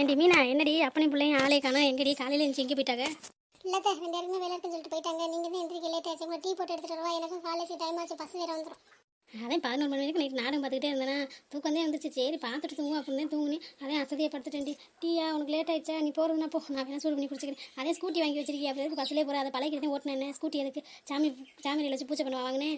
ஏண்டி மீனா என்னடி? அப்பனி பிள்ளையும் ஆளே காணோம். எங்கடி? காலையில் எழுந்து எங்கே போயிட்டாங்க? இல்லத்த ரெண்டு பேருமே வேலை இருக்குன்னு சொல்லிட்டு போயிட்டாங்க. நீங்க தான் எந்திரிக்க லேட் ஆச்சு. உங்க டீ போட்டு எடுத்துட்டு வருவா. எனக்கும் காலேஜ் டைம் ஆச்சு. பஸ் வேற வந்துடும் அதான் பதினோரு மணி வரைக்கும் நைட் நாடகம் பார்த்துக்கிட்டே இருந்தேனா. தூக்கம் தான் வந்துச்சு. சரி பார்த்துட்டு தூங்கும் அப்படின்னு தான் தூங்குனேன் அதே அசதியை படுத்துட்டேன்டி. டீயா? உனக்கு லேட் ஆயிடுச்சா? நீ போகிறதுனா போ. நான் வேணா சூடு பண்ணி குடிச்சிக்கிறேன். அதே ஸ்கூட்டி வாங்கி வச்சிருக்கீங்க அப்படி பஸ்லேயே போகிற அதை பழகிட்டு ஓட்டினேன். ஸ்கூட்டி எதுக்கு? சாமி சாமியில் வச்சு பூஜை பண்ண வாங்கினேன்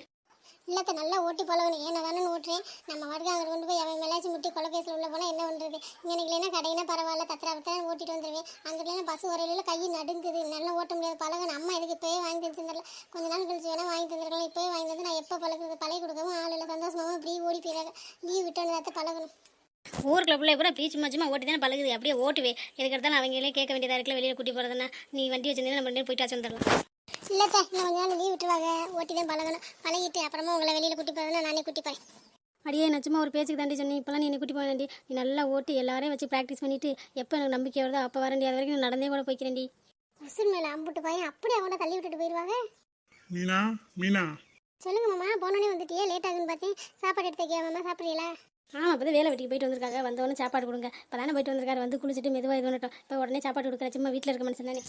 இல்லத்த நல்லா ஓட்டி பழகணும். ஏன்னா தானே ஓட்டுறேன். நம்ம வாடகை அங்கே கொண்டு போய் அவன் மேலாச்சும் முட்டி கொலகேசில் உள்ள போனால் என்ன பண்ணுறது இங்கே இல்லைன்னா கடையினா பரவாயில்ல தத்திரா பத்திரம் ஓட்டிட்டு வந்துடுவேன் அங்கே இல்லைன்னா பஸ் வரையில கை நடுங்குது. நல்லா ஓட்ட முடியாது. பழகணும். அம்மா இதுக்கு இப்போயே வாங்கி தந்துருந்தல கொஞ்ச நாள் கழிச்சு வேணால் வாங்கி தந்துருக்கலாம். இப்போயே வாங்கி தந்து நான் எப்போ பழகுறது? பழைய கொடுக்கவும் ஆள் இல்லை. சந்தோஷமாகவும் இப்படி ஓடி போயிடாது லீவ் விட்டு பழகணும். ஊருக்குள்ள பிள்ளை கூட பீச்சு மச்சமாக ஓட்டி தானே பழகுது. அப்படியே ஓட்டுவே எதுக்கு எடுத்தாலும் அவங்களே கேட்க வேண்டியதாக இருக்குல்ல. வெளியில் கூட்டி போகிறதுனா நீ வண்டி வச்சிருந்தீங்கன்னா நம்ம போயிட்டு வந்துடலாம் இல்லத்த இன்னும் கொஞ்ச நாள் லீவ் விட்டுருவாங்க. ஓட்டி தான் பழகணும். பழகிட்டு அப்புறமா உங்களை வெளியில் கூட்டி போகிறதுனா நானே கூட்டி போறேன். அடியே நான் சும்மா ஒரு பேச்சுக்கு தாண்டி சொன்னேன். இப்போலாம் நீ என்னை கூட்டி போவேண்டி நீ நல்லா ஓட்டி எல்லாரையும் வச்சு ப்ராக்டிஸ் பண்ணிட்டு எப்போ எனக்கு நம்பிக்கை வருதோ அப்போ வரண்டி அது வரைக்கும் நான் நடந்தே கூட போய்க்கிறேன்டி. உசுர் மேலே அம்புட்டு பையன் அப்படியே அவங்கள தள்ளி விட்டுட்டு போயிடுவாங்க. மீனா மீனா. சொல்லுங்க மாமா போனோடனே வந்துட்டியே. லேட் ஆகுன்னு பார்த்தேன். சாப்பாடு எடுத்து வைக்கியா மாமா சாப்பிட்றீங்களா ஆமாம் இப்போ வேலை வெட்டிக்கு போயிட்டு வந்திருக்காங்க. வந்தவொடனே சாப்பாடு கொடுங்க. இப்போ தானே போயிட்டு வந்திருக்காரு. வந்து குளிச்சுட்டு மெதுவாக இது பண்ணட்டும். இப்போ உடனே சாப்பாடு கொடுக்குற சும்மா வீட்டில் இருக்க மனுஷன் தானே.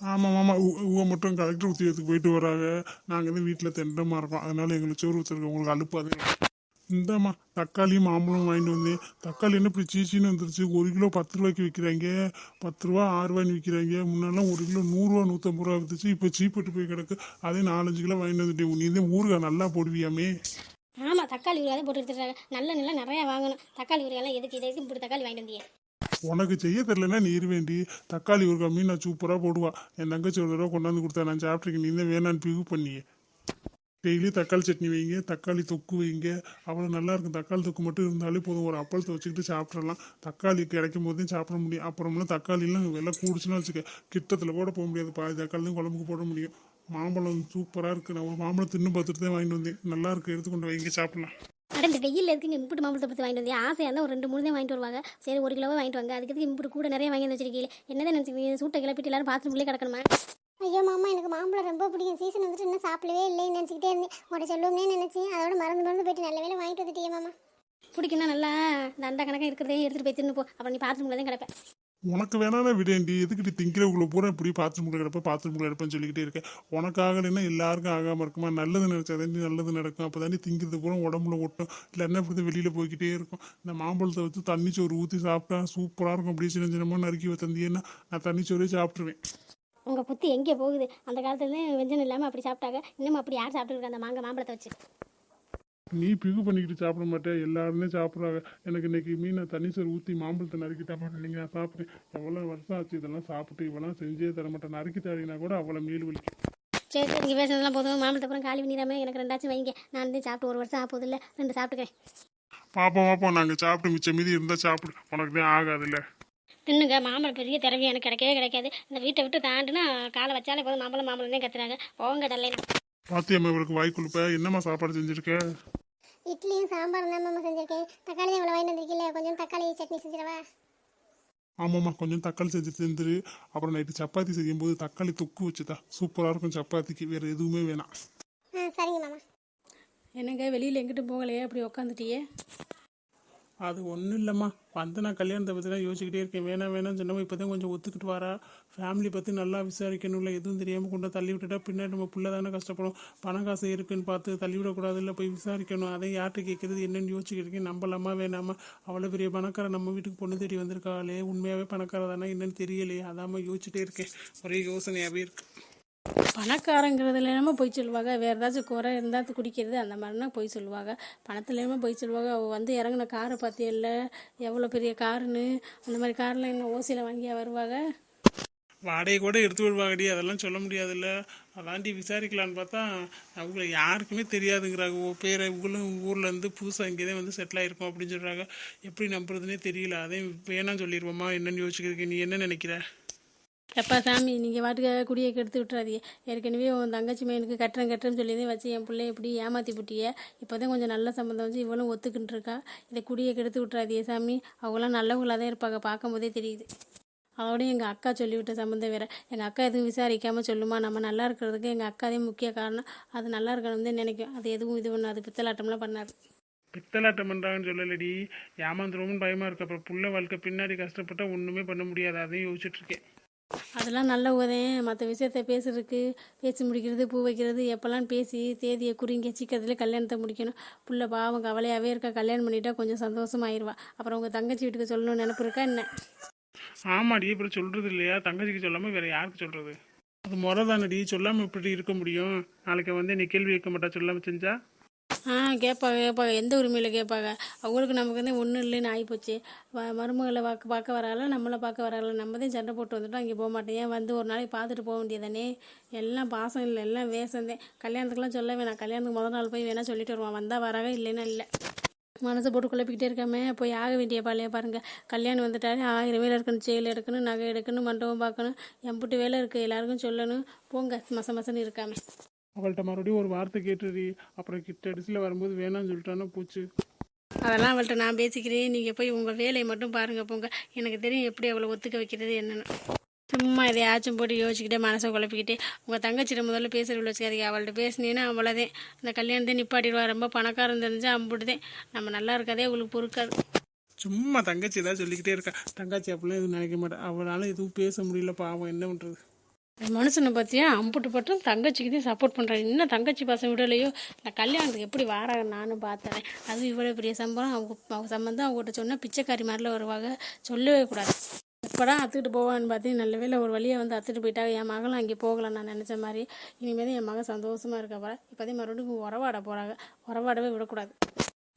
ஆமாம் ஆமாம் உவ மட்டும் கலெக்டர் உத்தியோகத்துக்கு போயிட்டு வராங்க. நாங்கள் வந்து வீட்டில் தெண்டமாக இருக்கோம். அதனால எங்களுக்கு சோறு ஊற்றுருக்கு உங்களுக்கு அழுப்பாது இந்தாம்மா தக்காளியும் மாம்பழம் வாங்கிட்டு வந்தேன். தக்காளி என்ன இப்படி சீச்சின்னு வந்துருச்சு? ஒரு கிலோ பத்து ரூபாய்க்கு விற்கிறாங்க பத்து ரூபா ஆறு ரூபாய்னு விற்கிறாங்க முன்னெல்லாம் ஒரு கிலோ நூறுரூவா நூற்றம்பது ரூபா வித்துச்சு. இப்போ சீப்பட்டு போய் கிடக்கு. அதே நாலஞ்சு கிலோ வாங்கிட்டு வந்துட்டேன். நீ இந்த ஊறுகாய் நல்லா போடுவியாமே. ஆமாம் தக்காளி ஊறுகாய் போட்டு எடுத்துட்டாங்க நல்ல நல்லா நிறையா வாங்கணும். தக்காளி ஊறுகாயெல்லாம் எதுக்கு இது எதுக்கு இப்படி தக்காளி வாங்கிட்டு வந்தியே? உனக்கு செய்ய தெரிலன்னா நீ வேண்டி. தக்காளி ஒரு கம்மி நான் சூப்பராக போடுவா. என் தங்கச்சி ஒரு தடவை கொண்டாந்து கொடுத்தா நான் சாப்பிட்ருக்கேன் நீ தான் வேணான்னு பிகு பண்ணியே. டெய்லி தக்காளி சட்னி வைங்க தக்காளி தொக்கு வைங்க. அவ்வளோ நல்லா இருக்கும். தக்காளி தொக்கு மட்டும் இருந்தாலே போதும். ஒரு அப்பளத்தை வச்சுக்கிட்டு சாப்பிட்றலாம் தக்காளி கிடைக்கும் போதே சாப்பிட முடியும். அப்புறம்லாம் தக்காளிலாம் விலை கூடுச்சுன்னா வச்சுக்க கிட்டத்தில் கூட போக முடியாது. பாதி தக்காளி தான் குழம்புக்கு போட முடியும். மாம்பழம் சூப்பராக இருக்குது நான் ஒரு மாம்பழம் தின்னு பார்த்துட்டு தான் வாங்கிட்டு வந்தேன். நல்லா இருக்கு. எடுத்துக்கொண்டு வைங்க. சாப்பிட்லாம். அட இந்த வெயில் இருக்குங்க இம்புட்டு மாம்பழத்தை பற்றி வாங்கிட்டு வந்தேன் ஆசையாக இருந்தால் ஒரு ரெண்டு மூணு தான் வாங்கிட்டு வருவாங்க. சரி ஒரு கிலோவாக வாங்கிட்டு வாங்க. அதுக்கு இம்புட்டு கூட நிறைய வாங்கி வந்து வச்சிருக்கீங்க என்னதான் நினச்சிருக்கீங்க சூட்டை கிளப்பிட்டு எல்லாரும் பாத்ரூம்லேயே கிடக்கணுமா? ஐயோ மாமா எனக்கு மாம்பழம் ரொம்ப பிடிக்கும். சீசன் வந்துட்டு இன்னும் சாப்பிடவே இல்லைன்னு நினச்சிக்கிட்டே இருந்தேன். உடனே சொல்லுவோம்னே நினச்சேன். அதோட மறந்து மறந்து போயிட்டு நல்ல வேலை வாங்கிட்டு வந்துட்டியே மாமா. பிடிக்குன்னா நல்லா இந்த அண்டா கணக்காக இருக்கிறதே எடுத்துகிட்டு போய் தின்னு போ. அப்புறம் நீ பாத்ரூமில் தான் கிடப்பேன் உனக்கு வேணாலும் விடேண்டி எதுக்கிட்டு திங்கிறவங்களை பூரா இப்படி பாத்ரூம்ல கிடப்ப பாத்ரூம்ல கிடப்பேன்னு சொல்லிக்கிட்டே இருக்கேன் உனக்கு ஆகலைன்னா எல்லாருக்கும் ஆகாமல் இருக்குமா? நல்லது நினைச்சாதாண்டி நல்லது நடக்கும். அப்போ தாண்டி திங்கிறது பூரா உடம்புல ஒட்டும். இல்லைன்னா இப்படி வெளியில் போய்கிட்டே இருக்கும். இந்த மாம்பழத்தை வச்சு தண்ணி சோறு ஊற்றி சாப்பிட்டா சூப்பராக இருக்கும். அப்படியே சின்ன சின்னமாக நறுக்கி தந்தியன்னா நான் தண்ணி சோறே சாப்பிட்ருவேன் உங்கள் புத்தி எங்கே போகுது? அந்த காலத்துலேருந்து வெஞ்சனம் இல்லாமல் அப்படி சாப்பிட்டாங்க. இன்னும் அப்படி யார் சாப்பிட்டுருக்காங்க அந்த மாங்காய் மாம்பழத்தை வச்சு. நீ பிகு பண்ணிக்கிட்டு சாப்பிட மாட்டேன். எல்லாருமே சாப்பிட்றாங்க. எனக்கு இன்னைக்கு மீனை தண்ணி சோறு ஊற்றி மாம்பழத்தை நறுக்கி தர மாட்டேன். நீங்கள் நான் சாப்பிட்றேன். எவ்வளோ வருஷம் ஆச்சு இதெல்லாம் சாப்பிட்டு இவெல்லாம் செஞ்சே தர மாட்டேன். நறுக்கி தரீங்கன்னா கூட அவ்வளோ மீல் வலிக்கும் சரி சரி நீங்கள் பேசுனதெல்லாம் போதும். மாம்பழத்தை அப்புறம் காலி பண்ணிடாம எனக்கு ரெண்டாச்சும் வைங்க. நான் வந்து சாப்பிட்டு ஒரு வருஷம் ஆகுது இல்லை ரெண்டு சாப்பிட்டுக்கிறேன். பாப்போம் பாப்போம். நாங்கள் சாப்பிட்டு மிச்சம் மீதி இருந்தால் சாப்பிடு. உனக்கு தான் ஆகாதுல்ல. இன்னுங்க மாம்பழம் பெரிய திறமை எனக்கு கிடைக்கவே கிடைக்காது. இந்த வீட்டை விட்டு தாண்டுனா காலை வச்சாலே போதும். மாம்பழம் மாம்பழம் தான் கத்துறாங்க. போங்க டல்லைனா பாத்தியம்மா இவருக்கு வாய் கொடுப்ப என்னம்மா சாப்பாடு செஞ்சிருக்க? இட்லியும் சாம்பார் தான் மாமா செஞ்சிருக்கேன். தக்காளி தான் இவ்வளோ வாங்கிட்டு வந்திருக்கீங்களே கொஞ்சம் தக்காளி சட்னி செஞ்சிடவா? ஆமாம்மா கொஞ்சம் தக்காளி செஞ்சு தந்துரு அப்புறம் நைட்டு சப்பாத்தி செய்யும்போது தக்காளி தொக்கு வச்சுதா. சூப்பராக இருக்கும் சப்பாத்திக்கு. வேறு எதுவுமே வேணாம். ஆ சரிங்க மாமா. என்னங்க வெளியில் எங்கிட்டும் போகலையே? அப்படி உக்காந்துட்டியே? அது ஒன்றும் இல்லைம்மா. வந்து நான் கல்யாணத்தை பற்றி தான் யோசிச்சுக்கிட்டே இருக்கேன். வேணாம் வேணாம் சொன்னவங்க இப்போ தான் கொஞ்சம் ஒத்துக்கிட்டு வரா. ஃபேமிலி பற்றி நல்லா விசாரிக்கணும்ல. எதுவும் தெரியாமல் கொண்டு தள்ளி விட்டுட்டா பின்னாடி நம்ம பிள்ளை தானே கஷ்டப்படும். பணம் காசு இருக்குன்னு பார்த்து தள்ளி விடக்கூடாதுல்ல போய் விசாரிக்கணும். அதை யார்கிட்ட கேட்குறது என்னென்னு யோசிச்சுக்கிட்டு இருக்கேன். நம்பலாமா வேணாமா? அவ்வளோ பெரிய பணக்கார நம்ம வீட்டுக்கு பொண்ணு தேடி வந்திருக்காளே. உண்மையாகவே பணக்கார தானே என்னென்னு தெரியலையே. அதாமல் யோசிச்சுட்டே இருக்கேன். ஒரே யோசனையாகவே இருக்குது பணக்காரங்கிறதுல என்னமோ பொய் சொல்லுவாங்க. வேறு ஏதாச்சும் குறை இருந்தால் குடிக்கிறது அந்த மாதிரினா பொய் சொல்லுவாங்க. பணத்துல போய் பொய் சொல்லுவாங்க. அவள் வந்து இறங்குன காரை பார்த்தியல்ல எவ்வளோ பெரிய காருன்னு அந்த மாதிரி காரில் என்ன ஓசியில் வாங்கியா வருவாங்க வாடகை கூட எடுத்து விடுவாங்கடி. அதெல்லாம் சொல்ல முடியாதுல்ல. அதாண்டி விசாரிக்கலான்னு பார்த்தா அவங்கள யாருக்குமே தெரியாதுங்கிறாங்க. ஓ பேரை இவங்களும் ஊர்லேருந்து புதுசாக இங்கே தான் வந்து செட்டில் ஆகிருக்கோம் அப்படின்னு சொல்கிறாங்க எப்படி நம்புறதுனே தெரியல. அதே வேணாம் சொல்லிடுவோமா என்னென்னு யோசிக்கிறதுக்கு நீ என்ன நினைக்கிற? எப்பா சாமி நீங்கள் வாட்டுக்கு குடியை கெடுத்து விட்டுறாதீங்க. ஏற்கனவே உன் தங்கச்சி மையனுக்கு கட்டுறேன் கட்டுறேன்னு சொல்லி தான் வச்சு என் பிள்ளை எப்படி ஏமாற்றி புட்டிய. இப்போ தான் கொஞ்சம் நல்ல சம்மந்தம் வச்சு இவளும் ஒத்துக்கிட்டு இருக்கா. இதை குடியை கெடுத்து விட்டுறாதியே சாமி. அவங்களாம் நல்லவங்களாக தான் இருப்பாங்க. பார்க்கும்போதே தெரியுது. அதோடய எங்கள் அக்கா சொல்லிவிட்ட சம்மந்தம் வேறு. எங்கள் அக்கா எதுவும் விசாரிக்காமல் சொல்லுமா. நம்ம நல்லா இருக்கிறதுக்கு எங்கள் அக்காதே முக்கிய காரணம். அது நல்லா இருக்கணும் தான் நினைக்கும். அது எதுவும் இது பண்ணாது. பித்தலாட்டம்லாம் பண்ணாது. பித்தலாட்டம் பண்ணுறாங்கன்னு சொல்லலடி. ஏமாந்துருவோம்னு பயமாக இருக்கு. அப்புறம் புள்ள வாழ்க்கை பின்னாடி கஷ்டப்பட்டால் ஒன்றுமே பண்ண முடியாது. அதையும் யோசிச்சுட்ருக்கேன் அதெல்லாம் நல்ல உதயம் மற்ற விஷயத்த பேசுறதுக்கு பேசி முடிக்கிறது பூ வைக்கிறது எப்போல்லாம் பேசி தேதியை குறிங்க சீக்கிரத்தில் கல்யாணத்தை முடிக்கணும். புள்ள பாவம் கவலையாகவே இருக்கா? கல்யாணம் பண்ணிட்டா கொஞ்சம் சந்தோஷமாயிருவா. அப்புறம் உங்கள் தங்கச்சி வீட்டுக்கு சொல்லணும்னு நினப்பு இருக்கா என்ன? ஆமாடி இப்படி சொல்கிறது இல்லையா? தங்கச்சிக்கு சொல்லாமல் வேற யாருக்கு சொல்கிறது அது முறை தானடி சொல்லாமல் இப்படி இருக்க முடியும். நாளைக்கு வந்து நீ கேள்வி கேட்க மாட்டா. சொல்லாமல் செஞ்சா? ஆ கேட்பாங்க கேட்பாங்க. எந்த உரிமையில் கேட்பாங்க? அவங்களுக்கு நமக்கு வந்து ஒன்றும் இல்லைன்னு ஆகிப்போச்சு வ மருமகளை பார்க்க பார்க்க வராங்களா? நம்மளை பார்க்க வராங்களா? நம்ம தான் சண்டை போட்டு வந்துட்டோம் அங்கே போக மாட்டேன். ஏன் வந்து ஒரு நாளைக்கு பார்த்துட்டு போக வேண்டியதானே? எல்லாம் பாசம் இல்லை எல்லாம் வேசந்தேன் கல்யாணத்துக்குலாம் சொல்ல வேணாம். கல்யாணத்துக்கு முதல் நாள் போய் வேணால் சொல்லிட்டு வருவான் வந்தால் வராங்க இல்லைன்னா இல்லை. மனசை போட்டு குழப்பிக்கிட்டே இருக்காம போய் ஆக வேண்டிய பாலையை பாருங்கள் கல்யாணம் வந்துட்டாலே ஆயிரம் வேலை இருக்கணும் செயல் எடுக்கணும் நகை எடுக்கணும் மண்டபம் பார்க்கணும். எம்பிட்டு வேலை இருக்குது எல்லாருக்கும் சொல்லணும். போங்க மச மசன்னு இருக்காமல் அவள்கிட்ட மறுபடியும் ஒரு வார்த்தை கேட்டுடி. அப்புறம் கிட்ட அடிச்சில் வரும்போது வேணாம்னு சொல்லிட்டானா போச்சு. அதெல்லாம் அவள்கிட்ட நான் பேசிக்கிறேன். நீங்கள் போய் உங்கள் வேலையை மட்டும் பாருங்கள் போங்க. எனக்கு தெரியும் எப்படி அவளை ஒத்துக்க வைக்கிறது என்னன்னு. சும்மா எதையாச்சும் போட்டு யோசிச்சுக்கிட்டே மனசை குழப்பிக்கிட்டே உங்கள் தங்கச்சிட்ட முதல்ல பேசுகிற வச்சுக்காதீங்க. அவள்கிட்ட பேசினீங்கன்னா அவ்வளோதேன் இந்த கல்யாணத்தை நிப்பாட்டிடுவா. ரொம்ப பணக்காரன் தெரிஞ்சா அம்புட்டுதேன். நம்ம நல்லா இருக்கதே உங்களுக்கு பொறுக்காது. சும்மா தங்கச்சி ஏதாவது சொல்லிக்கிட்டே இருக்கா. தங்கச்சி அப்படிலாம் எதுவும் நினைக்க மாட்டேன் அவளால எதுவும் பேச முடியல பாவம். என்ன பண்ணுறது மனுஷனை பார்த்தியா அம்புட்டு பட்டும் தங்கச்சிக்கு தான் சப்போர்ட் பண்ணுறாங்க இன்னும் தங்கச்சி பசங்க விடலையோ? நான் கல்யாணத்துக்கு எப்படி வாராங்க நானும் பார்த்தேன் அதுவும் இவ்வளோ பெரிய சம்பளம் அவங்க அவங்க சம்பந்தம் அவங்ககிட்ட சொன்னால் பிச்சைக்காரி மாதிரிலாம் வருவாங்க. சொல்லவே கூடாது. எப்படா அத்துக்கிட்டு போவான்னு பார்த்து நல்ல வேளை ஒரு வழியை வந்து அத்துட்டு போயிட்டாங்க என் மகளும் அங்கே போகல நான் நினச்ச மாதிரி. இனிமேல் தான் என் மகன் சந்தோஷமாக இருக்க போகிறேன் இப்போதே மறுபடியும் உறவாட போகிறாங்க உறவாடவே விடக்கூடாது.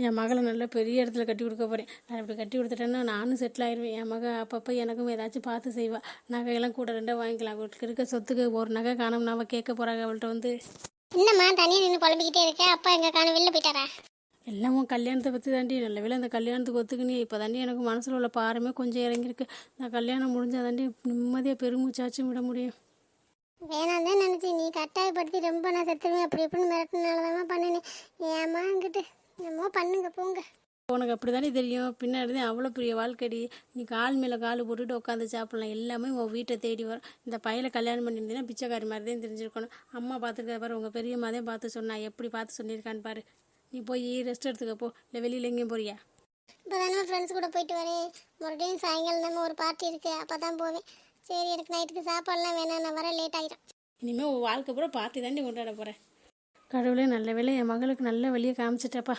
என் மகளை நல்ல பெரிய இடத்துல கட்டி கொடுக்க போகிறேன் நான் இப்படி கட்டி கொடுத்துட்டேன்னா நானும் செட்டில் ஆயிடுவேன் என் மக அப்பப்போ எனக்கும் ஏதாச்சும் பார்த்து செய்வா. நகையெல்லாம் கூட ரெண்டாக வாங்கிக்கலாம். அவளுக்கு இருக்க சொத்துக்கு ஒரு நகை காணோம்னு அவள் கேட்க போகிறாங்க அவள்கிட்ட வந்து என்னம்மா தனியாக நின்று புலம்பிக்கிட்டே இருக்க? அப்பா எங்க காண வெளில போயிட்டாரா? எல்லாம் உன் கல்யாணத்தை பற்றி தாண்டி நல்ல வேளை அந்த கல்யாணத்துக்கு ஒத்துக்குனே இப்போ தாண்டி எனக்கு மனசில் உள்ள பாரமே கொஞ்சம் இறங்கியிருக்கு. நான் கல்யாணம் முடிஞ்சா தாண்டி நிம்மதியாக பெருமூச்சாச்சும் விட முடியும். வேணாம் தான் நினச்சி நீ கட்டாயப்படுத்தி ரொம்ப நான் செத்துருவேன். அப்படி இப்படின்னு மிரட்டினால தான் பண்ணினேன் என்கிட்ட என்னமோ பண்ணுங்க போங்க. உனக்கு அப்படி தானே தெரியும். பின்னாடி தான் அவ்வளோ பெரிய வாழ்க்கடி. நீ கால் மேலே கால் போட்டுட்டு உட்காந்து சாப்பிடலாம். எல்லாமே உன் வீட்டை தேடி வரும். இந்த பையலை கல்யாணம் பண்ணியிருந்தீங்கன்னா பிச்சைக்காரி மாதிரி தான் தெரிஞ்சிருக்கணும். அம்மா பார்த்துருக்க பாரு உங்கள் பெரியம்மா தான் பார்த்து சொன்னா எப்படி பார்த்து சொல்லியிருக்கான்னு பாரு. நீ போய் ரெஸ்ட் எடுத்துக்க போ. இல்லை வெளியில் எங்கேயும் போறியா? இப்போ தானே ஃப்ரெண்ட்ஸ் கூட போயிட்டு வரேன். மறுபடியும் சாயங்காலம் நம்ம ஒரு பார்ட்டி இருக்குது அப்போ தான் போவேன். சரி எனக்கு நைட்டுக்கு சாப்பாடுலாம் வேணாம். நான் வர லேட் ஆகிடும் இனிமேல் உன் வாழ்க்கை பூரா பார்த்து தாண்டி கொண்டாட போகிறேன் கடவுளே நல்ல வேலை என் மகளுக்கு நல்ல வழியை காமிச்சிட்டப்பா.